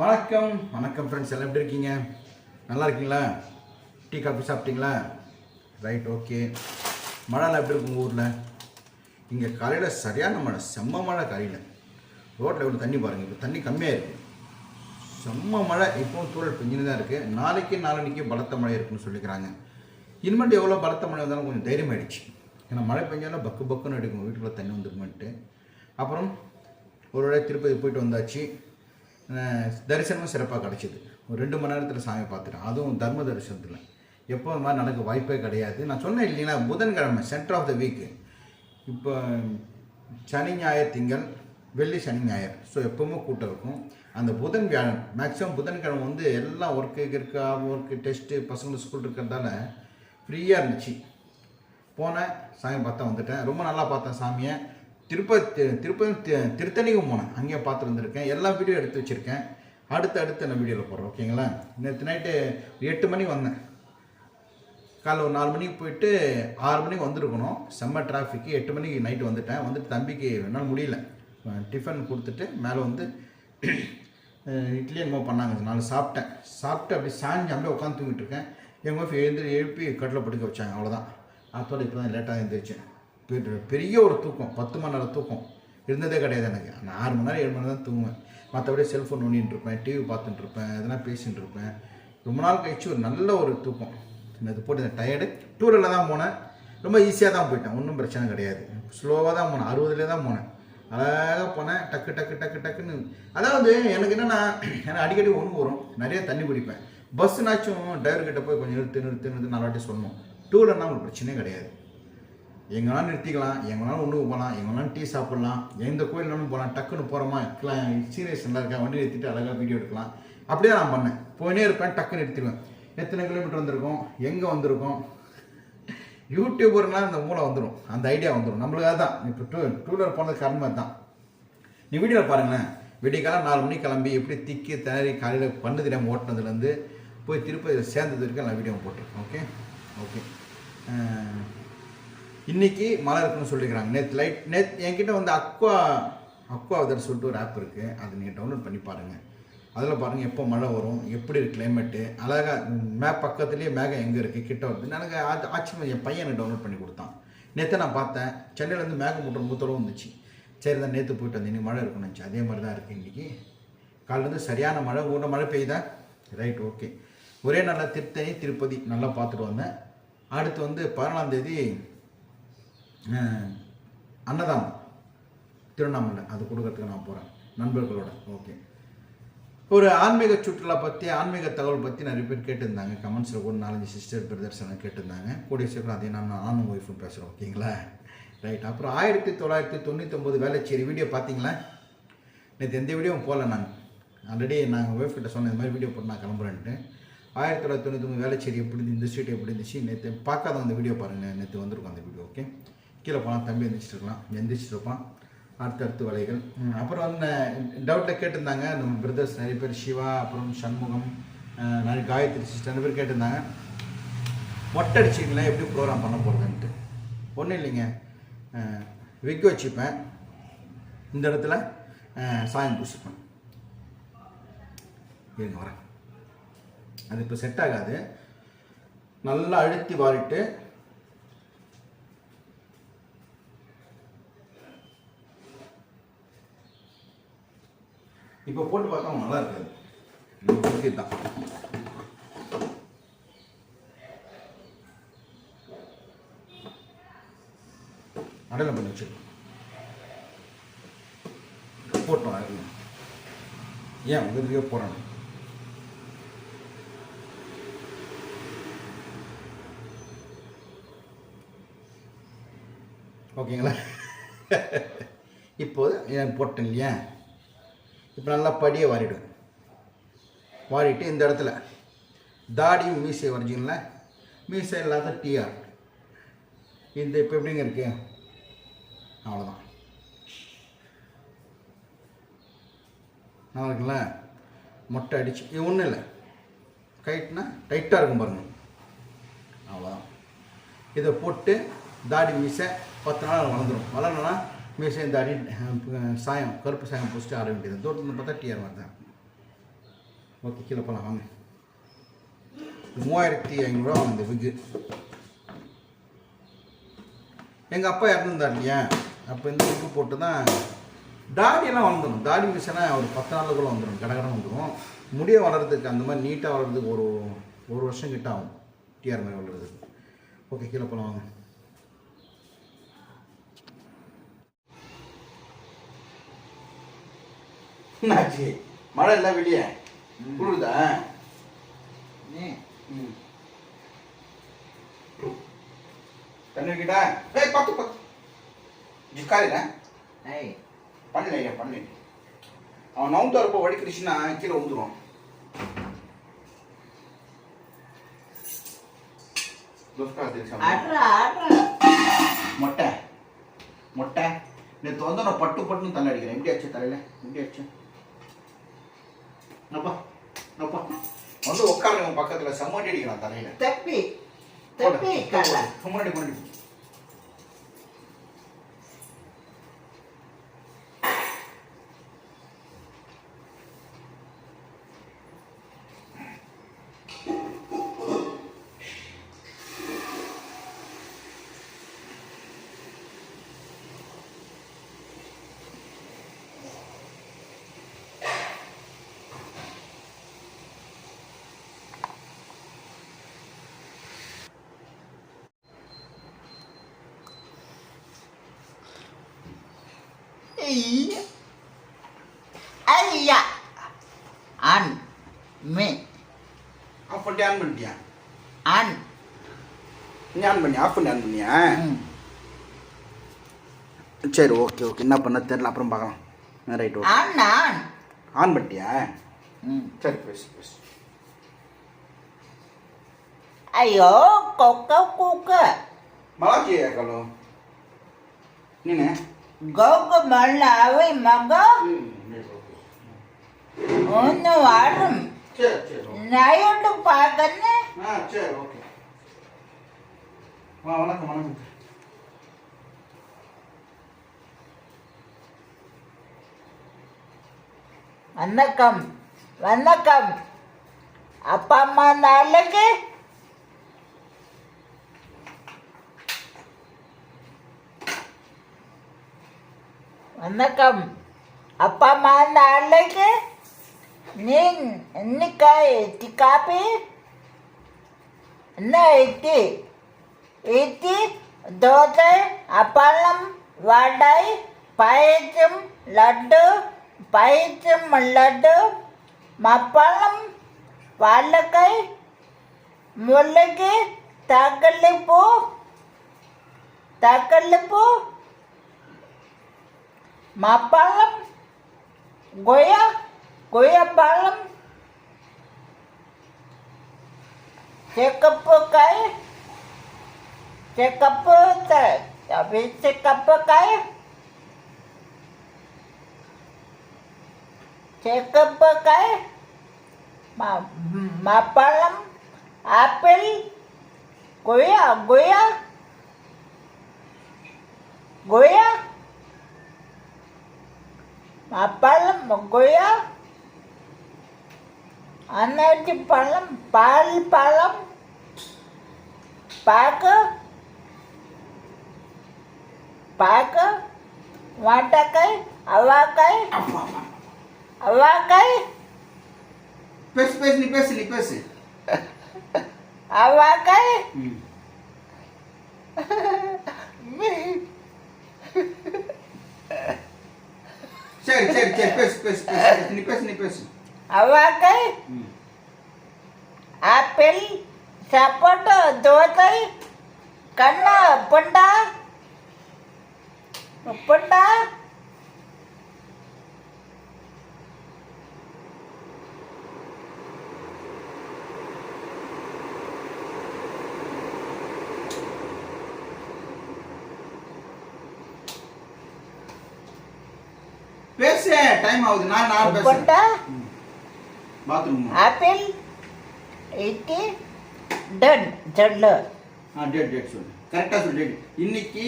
வணக்கம். வணக்கம் ஃப்ரெண்ட்ஸ் எல்லாம் எப்படி இருக்கீங்க? நல்லா இருக்கீங்களா? டீ காஃபி சாப்பிட்டீங்களா? ரைட் ஓகே மழைலாம் எப்படி இருக்கும் உங்கள் ஊரில்? இங்கே காலையில் சரியான மழை. செம்ம மழை காலையில். ரோட்டில் எவ்வளோ தண்ணி பாருங்கள் இப்போ தண்ணி கம்மியாக இருக்குது செம்ம மழை. இப்போவும் தூரல் பெஞ்சுன்னு தான் இருக்குது நாளைக்கு நாளன்னைக்கு பலத்த மழை இருக்குன்னு சொல்லிக்கிறாங்க. இனிமேட்டு எவ்வளோ பலத்த மழை வந்தாலும் கொஞ்சம் தைரியமாயிடுச்சு. ஏன்னா மழை பெஞ்சாலும் பக்கு பக்குன்னு எடுக்கும் வீட்டுக்குள்ளே தண்ணி வந்துருமான்ட்டு. அப்புறம் ஒரு வேளை திருப்பதி போயிட்டு வந்தாச்சு. தரிசனமும் சிறப்பாக கிடச்சிது. ஒரு ரெண்டு மணி நேரத்தில் சாமி பார்த்துட்டேன். அதுவும் தர்ம தரிசனத்தில். எப்போ இந்த மாதிரி நடக்க வாய்ப்பே கிடையாது. நான் சொன்னேன் இல்லைங்களா புதன்கிழமை சென்டர் ஆஃப் த வீக்கு இப்போ சனி ஞாயிறு திங்கள் வெள்ளி சனி ஞாயிறு. ஸோ எப்போவுமே கூட்டம் இருக்கும். அந்த புதன் வியாழன் மேக்ஸிமம் புதன்கிழமை வந்து எல்லாம் ஒர்க்கு இருக்கா ஒர்க்கு டெஸ்ட்டு பசங்களுக்கு ஸ்கூல் இருக்கிறதால ஃப்ரீயாக இருந்துச்சு. போனேன் சாமி பார்த்தா வந்துட்டேன். ரொம்ப நல்லா பார்த்தேன் சாமியை. திருப்பதி தி- திருப்பதி தி- திருத்தணிக்கும் போனேன். அங்கேயும் பார்த்துருந்துருக்கேன். எல்லா வீடியோ எடுத்து வச்சுருக்கேன். அடுத்து அடுத்து நான் வீடியோவில் போடுறேன் ஓகேங்களா? நேற்று நைட்டு எட்டு மணிக்கு வந்தேன். காலைல ஒரு நாலு மணிக்கு போயிட்டு ஆறு மணிக்கு வந்திருக்கணும். செம்ம டிராஃபிக்கு எட்டு மணிக்கு நைட்டு வந்துட்டேன். வந்துட்டு தம்பிக்கு என்னால் முடியல. டிஃபன் கொடுத்துட்டு மேலே வந்து இட்லி என்னமோ பண்ணாங்க. நாலு சாப்பிட்டேன். சாப்பிட்டு அப்படியே சாஞ்சு அப்படியே உட்காந்து தூங்கிட்டு இருக்கேன். எங்கள் ஒய்ஃப் எழுந்து எழுப்பி கட்டில் படுக்க வச்சாங்க. அவ்வளோதான் அதோட இப்போ தான் லேட்டாக எழுந்திரிச்சேன் பெரிய- ஒரு தூக்கம். பத்து மணி நேரம் தூக்கம். இருந்ததே கிடையாது எனக்கு. நான் ஆறு மணி நேரம் ஏழு மணி நேரம் தான் தூங்குவேன் மற்றபடி செல்ஃபோன் நோண்டிட்டு இருப்பேன் டிவி பார்த்துட்டு இருப்பேன் எதனா பேசிகிட்டு இருப்பேன். ரொம்ப நாள் கழிச்சு ஒரு நல்ல ஒரு தூக்கம். இது போட்டு டயர்டு டூரில் தான் போனேன். ரொம்ப ஈஸியாக தான் போயிட்டேன். ஒன்றும் பிரச்சனை கிடையாது. ஸ்லோவாக தான் போனேன். அறுபதுலேயே தான் போனேன். அழகாக போனேன். டக்கு டக்கு டக்கு டக்குன்னு. அதாவது எனக்கு என்னென்னா எனக்கு அடிக்கடி ஒன்று வரும். நிறைய தண்ணி குடிப்பேன். பஸ்ஸுனாச்சும் டிரைவர்கிட்ட போய் கொஞ்சம் நிறுத்து நிறுத்து நிறுத்து நல்லா வாட்டி சொல்லணும். டூலர்னா உங்களுக்கு பிரச்சனையே கிடையாது. எங்கேனாலும் நிறுத்திக்கலாம் எங்கேனாலும் ஒன்றுக்கு போகலாம் எங்கேனாலும் டீ சாப்பிட்லாம் எந்த கோயில்னாலும் போகலாம் டக்குன்னு போகிறோமா சீரியஸ் நல்லா இருக்கா வண்டி நிறுத்திட்டு அழகாக வீடியோ எடுக்கலாம். அப்படியே நான் பண்ணேன். போயினே இருப்பேன் டக்குன்னு எடுத்துருவேன். எத்தனை கிலோமீட்டர் வந்திருக்கோம் எங்கே வந்திருக்கோம்? யூடியூபர்னால் அந்த மூளை வந்துடும் அந்த ஐடியா வந்துடும் நம்மளுக்கு அதுதான். இப்போ டூ டூலர் போனது காரணமாக தான். நீ வீடியோவில் பாருங்களேன். விடியகாலம் நாலு மணிக்கு கிளம்பி எப்படி திக்கி திணறி காலையில் பண்ணு தெரியாமல் ஓட்டினதுலேருந்து போய் திருப்பதி சேர்ந்தது வரைக்கும் நான் வீடியோ போட்டிருக்கேன். ஓகே ஓகே இன்னைக்கு மழை இருக்குன்னு சொல்லிக்கிறாங்க. நேற்று லைட் நேற்று என்கிட்ட வந்து அக்வா அக்வா வெதர் சொல்லிட்டு ஒரு ஆப் இருக்குது அதை நீங்கள் டவுன்லோட் பண்ணி பாருங்கள் அதில் பாருங்கள் எப்போ மழை வரும் எப்படி இருக்குது கிளைமேட்டு அழகாக மேப் பக்கத்துலேயே மேகம் எங்கே இருக்குது கிட்ட வருது எனக்கு அது ஆச்சரியம் என் பையன் எனக்கு டவுன்லோட் பண்ணி கொடுத்தான். நேற்று நான் பார்த்தேன். சென்னையிலேருந்து மேகம் மேகமூட்டம் மூத்தளவு வந்துச்சு. சரி தான் நேற்று போயிட்டு வந்து இன்னைக்கு மழை இருக்குன்னு அதே மாதிரி தான் இருக்குது இன்றைக்கி காலிலேருந்து சரியான மழை ஊட மழை பெய்யுதா? ரைட் ஓகே ஒரே நாளில் திருத்தணி திருப்பதி நல்லா பார்த்துட்டு வந்தேன். அடுத்து வந்து பதினாலாம் தேதி அன்னதானம். திருவண்ணாமலை அது கொடுக்கறதுக்கு நான் போகிறேன் நண்பர்களோட. ஓகே ஒரு ஆன்மீக சுற்றுலா பற்றி ஆன்மீக தகவல் பற்றி நிறைய பேர் கேட்டிருந்தாங்க. கமெண்ட்ஸில் கூட நாலஞ்சு சிஸ்டர் பிரதர்ஸ் எல்லாம் கேட்டிருந்தாங்க. கூடிய சீக்கிரம் அதே நான் ஆணும் ஒய்ஃபும் பேசுகிறோம் ஓகேங்களா ரைட் அப்புறம் ஆயிரத்தி தொள்ளாயிரத்தி தொண்ணூத்தொம்பது வேலைச்சேரி வீடியோ பார்த்தீங்களா? நேற்று எந்த வீடியோவும் போகல நான். ஆல்ரெடி நாங்கள் ஒய்ஃப் கிட்ட சொன்ன இந்த மாதிரி வீடியோ போட்டு நான் கிளம்புறேன்ட்டு. ஆயிரத்தி தொள்ளாயிரத்தி தொண்ணூத்தொம்பது வேலைச்சேரி எப்படி இருந்துச்சு, இந்த ஸ்ட்ரீட் எப்படி இருந்துச்சு நேற்று பார்க்காத அந்த வீடியோ பாருங்கள் நேற்று வந்திருக்கும் அந்த வீடியோ ஓகே கீழே போனால் தம்பி எந்திரிச்சிட்டு இருக்கலாம் எந்திரிச்சிட்டு இருப்பான். அடுத்தடுத்து வலைகள். அப்புறம் வந்து டவுட்டில் கேட்டிருந்தாங்க. நம்ம பிரதர்ஸ் நிறைய பேர் சிவா அப்புறம் சண்முகம் நிறைய காயத்ரி சிஸ்டர் நிறைய பேர் கேட்டிருந்தாங்க. மொட்டை அடிச்சிக்கலாம் எப்படி ப்ரோக்ராம் பண்ண போகிறதுன்ட்டு ஒன்றும் இல்லைங்க. விக் வச்சுப்பேன். இந்த இடத்துல சாயம் பூசிப்பேன். இருங்க வரேன். அது இப்போ செட் ஆகாது. நல்லா அழுத்தி வாரிட்டு இப்போ போட்டு பார்த்தா நல்லா இருக்காது. ஓகே தான். அடலை பண்ணி வச்சிருக்கோம். போட்டோம் அதுல. ஏன் உதவியோ போகிறோம் ஓகேங்களா? இப்போது ஏன் போட்டேன் இல்லையா? இப்போ நல்லா படியை வாரிடும் வாரிட்டு இந்த இடத்துல. தாடியும் மீசை வரைஞ்சிங்கள மீசை இல்லாத டிஆர் இந்த இப்போ எப்படிங்க இருக்கு? அவ்வளோதான் நல்லா இருக்குல்ல? மொட்டை அடிச்சு இது ஒன்றும் இல்லை. கைட்னா டைட்டாக இருக்கும் பாருங்க. அவ்வளோதான் இதை போட்டு தாடி மீசை பத்து நாள் வளர்ந்துடும் வளரணும்னா மீசையும் தாடி சாயம் கருப்பு சாயம் பூசிட்டு ஆட வேண்டியது. தூரத்துல பார்த்தா டிஆர் மாதிரி தான். ஓகே கீழே போகலாம் வாங்க. மூவாயிரத்தி ஐநூறுரூவா அந்த விக்கு எங்கள் அப்பா இறந்துருந்தார் இல்லையா? அப்போ இந்த விக்கு போட்டு தான் தாடியெல்லாம் வந்துடும் தாடி மிஷினா ஒரு பத்து நாளுக்குள்ளே வந்துடும் கடகடம் வந்துடும் முடிய வளர்றதுக்கு அந்த மாதிரி நீட்டாக வளர்றதுக்கு ஒரு ஒரு வருஷம் கிட்ட ஆகும். டிஆர் மாதிரி வளர்கிறதுக்கு ஓகே கீழே போகலாம் வாங்க. என்னாச்சு? மழை இல்லை வெளியே. குளிருதா? வைக்கிட்டா ஏய் பத்து பத்து. ஜிக்காரில ஏய். பண்ணல ஐயா பண்ணல அவன் நவுந்து வரப்போ வடிக்கிடுச்சுன்னா கீழே ஆட்ரா மொட்டை. மொட்டை. நேற்று வந்து நான் பட்டு பட்டுன்னு தலை அடிக்கிறேன். எப்படி ஆச்சு தலையில? எப்படி ஆச்சு அப்பா அப்பா வந்து உட்காருங்க பக்கத்துல. செம்மட்டி அடிக்கிறான் தலையில. தப்பி தப்பி முன்னாடி முன்னாடி. ஐயா ஐயா ஆன் மே ஆஃப் பண்ணிட்டு ஆன் பண்ணிட்டியா ஆன் நீ ஆன் பண்ணி ஆஃப் பண்ணி ஆன் பண்ணியா ம். சரி ஓகே ஓகே என்ன பண்ண தெரியல அப்புறம் பார்க்கலாம் right okay on on on பண்ணிட்டியா ம். சரி பேசு பேசு ஐயோ கொக்க கூக்க மலாச்சி கலோ நீனே கோக மல்லாவை மக ஒன்று வாடும் சரி சரி நயோண்டு பார்க்கன்னு சரி ஓகே வணக்கம் வணக்கம் வணக்கம் வணக்கம் அப்பா அம்மா நாளைக்கு வணக்கம். அப்பா அம்மா நாளைக்கு நீ இன்னைக்கு எட்டி காப்பி? என்ன எட்டி எட்டி தோசை அப்பளம் வடை பாயசம் லட்டு பாயசம் லட்டு மப்பளம் வாழைக்காய் முள்ளங்கி தக்கல்லிப்பூ தக்கல்லிப்பூ தக்காளி பூ மப்பளம் கொய்யா கொய்யாப்பழம் செக்கப்பு காய் செக்கப்பு tapi செக்கப்பு காய் செக்கப்பு காய் ma- மாப்பழம் ஆப்பிள் கொய்யா கொய்யா கொய்யா மாப்பழம் கொய்யா அன்னாச்சி பழம் பால் பழம் பாக்கு பாக்கு வாட்டக்காய் அவாக்காய் அப்பா அப்பா அவாக்காய் பேசு பேசு நீ பேசு நீ பேசு அவாக்காய் ம் சரி சரி சரி பேசு பேசு பேசு நீ பேசு நீ பேசு அவாக்காய் ம் ஆப்பிள் சப்போட்டா தோசை கண்ணா உப்புண்டா உப்புண்டா பேசு. டைம் ஆகுது. நான் நான் பேசுறேன் உப்புண்டா பாத்ரூம் ஆப்பிள் இட்லி டன் சொல்லு ஆ டேட் டேட் சொல்லு. கரெக்டாக சொல்லு டேட் இன்னைக்கு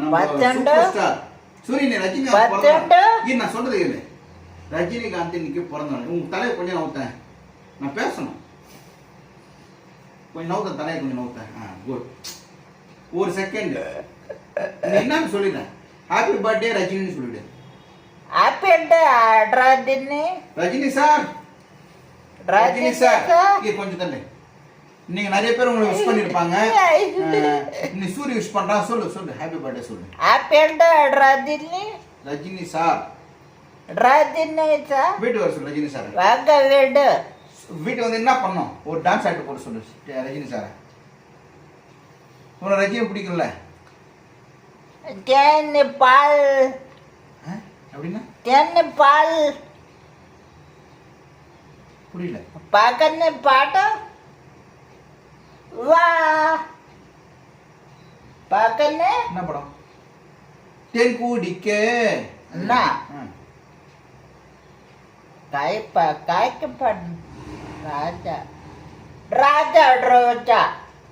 நம்ம. சூப்பர் ஸ்டார் சூரியன் ரஜினி பத்தண்டு. இரு நான் சொல்றது கேளு. ரஜினிகாந்த் இன்னைக்கு பிறந்தவன் உங்க தலையை கொஞ்சம் நவுத்தேன் நான் பேசணும். கொஞ்சம் நவுத்தேன் தலையை கொஞ்சம் நவுத்தேன் ஆ குட் ஒரு செகண்ட் என்னன்னு சொல்லிடுறேன் ஹாப்பி பர்த்டே ரஜினின்னு சொல்லிடு. ரஜினி ரஜினி சார் ரஜினி சார் கொஞ்சம் நீங்க நிறைய பேர் உங்களை விஷ் பண்ணிருப்பாங்க நீ சூரிய விஷ் பண்றான் சொல்லு சொல்லு. ஹாப்பி பர்த்டே சொல்லு. ரஜினி ரஜினி சார் ரஜினி சார் வீட்டு வர சொல்லு ரஜினி சார் வாங்க வீடு வீட்டுக்கு வந்து என்ன பண்ணோம் ஒரு டான்ஸ் ஆக்ட் போட சொல்லு ரஜினி சார் உனக்கு ரஜினி பிடிக்கும்ல. தேனி பால்? அப்படின்னா? பால். புரியல. பாட்டம். வா. பக்கன்னு என்ன படம்? தேன் கூடிக்க. அண்ணா காய்ப்பா காய்க்க பாடு ராஜா. ராஜா ரோஜா.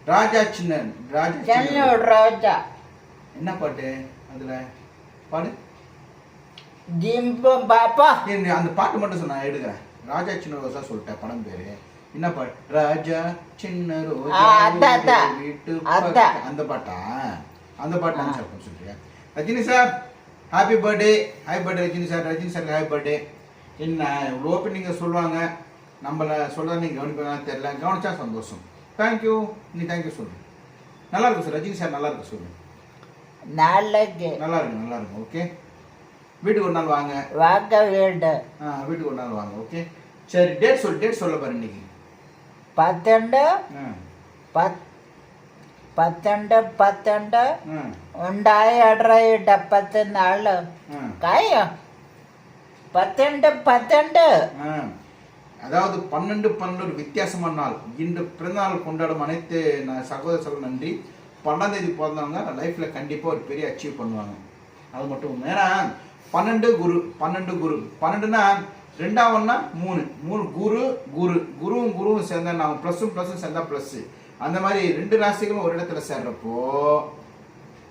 ராஜா சின்ன ராஜா சின்ன ரோஜா. என்ன பாட்டு அதுல? பாடு. டிம்பம் பாப்பா. அந்த பாட்டு மட்டும் சொன்ன எடுக்கிறேன். ராஜா சின்ன ரோஸா சொல்லிட்டேன் படம் பேரு. என்ன பாட்டு? ராஜா சின்ன ரோஸா வீட்டு அந்த பாட்டா? அந்த பாட்டு ஆன்சர் பண்ண சொல்றீங்க Rajini sir happy birthday happy birthday Rajini sir. Rajini sir happy birthday என்ன இவ்வளோ ஓப்பனிங்க சொல்லுவாங்க. நம்மளை சொல்கிறத நீங்கள் கவனிப்பாங்கன்னு தெரில கவனிச்சா சந்தோஷம். தேங்க்யூ நீ தேங்க்யூ சொல்லு. நல்லா இருக்கும் சார். ரஜினி சார் நல்லா இருக்கு சொல்லு. நல்லா இருக்கு. நல்லா இருக்கும் ஓகே வீட்டுக்கு ஒரு நாள் வாங்க. வாங்க வேண்டும் ஆ வீட்டுக்கு ஒரு நாள் வாங்க ஓகே சரி டேட் சொல் டேட் சொல்ல பாரு இன்னைக்கு. பத்தெண்டு பத் പത്തണ്ട് പത്തണ്ട് ഉണ്ടായ ഇടറയിട്ട് പത്തിനാള് കായോ പത്തണ്ട് പത്തണ്ട് அதாவது பன்னெண்டு பன்னெண்டு ஒரு வித்தியாசமான நாள். இன்று பிறந்தநாள் கொண்டாடும் அனைத்து சகோதர சகோதர நன்றி. பன்னெண்டாம் தேதி பிறந்தவங்க லைஃப்பில் கண்டிப்பாக ஒரு பெரிய அச்சீவ் பண்ணுவாங்க. அது மட்டும் ஏன்னா பன்னெண்டு குரு பன்னெண்டு குரு. பன்னெண்டுன்னா ரெண்டாவதுனா மூணு. மூணு குரு குரு. குருவும் குருவும் சேர்ந்தா நாம ப்ளஸ்ஸும் ப்ளஸ்ஸும் சேர்ந்தா ப்ளஸ்ஸு அந்த மாதிரி ரெண்டு ராசிகளும் ஒரு இடத்துல சேர்றப்போ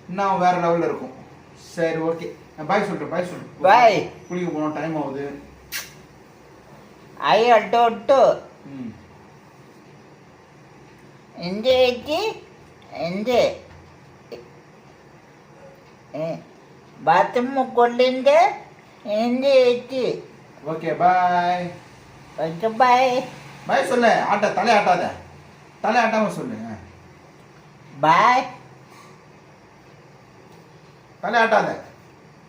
இன்னும் வேற லெவலில் இருக்கும். சரி ஓகே பாய் சொல்கிறேன் பாய் சொல்கிறேன் பாய் குளிக்க போனோம் டைம் ஆகுது. ஐ அட்டோ அட்டோ எந்த எந்த ಬಾತ್ರೂಮ್ಕೊಂಡಿಂದ ಹಿಂದೆ ಐತಿ ஓகே பாய் ஓகே பாய் பாய் சொல்லு ஆட்ட தலை ஆட்டாத. தலை ஆட்டாம சொல்லு பாய் தலை ஆட்டாத.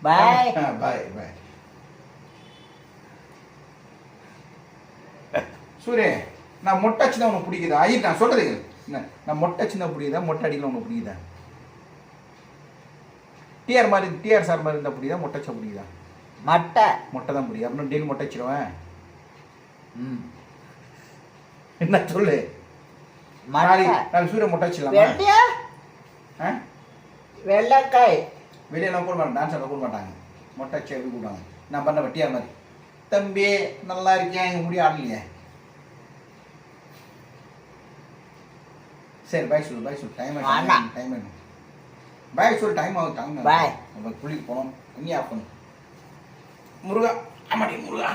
பாய் பாய் பாய் சூரிய நான் மொட்டை சின்ன உனக்கு பிடிக்குதா? ஐயா நான் சொல்றது நான் மொட்டை சின்ன பிடிக்குதா? மொட்டை அடிக்கலாம் உனக்கு பிடிக்குதா? டிஆர் மாதிரி டிஆர் சார் மாதிரி இருந்தால் முடியுதா மொட்டை வச்சா முடியுதா மட்டை. மொட்டை தான் முடியும் அப்படின்னு டெய்லி மொட்டை வச்சிருவேன் ம். என்ன சொல்லு? நாளை நாளை சூரிய மொட்டை வச்சிடலாம் வெள்ளக்காய். வெளியே வெளியெல்லாம் கூட மாட்டாங்க டான்ஸ் எல்லாம் கூட மாட்டாங்க. மொட்டை வச்சு எப்படி கூடுவாங்க நான் பண்ண வெட்டியார் மாதிரி. தம்பி நல்லா இருக்கேன் எங்கள் முடியும் ஆடலையே. சரி பாய் சொல்லு பாய் சொல்லு. டைம் டைம் ஆயிடும் பாய் சொல்லு டைம் ஆகும் டைம் Bye. நம்ம குளிக்க போனோம் இங்கே ஆஃப் பண்ணு. முருகா ஆமாடி முருகா.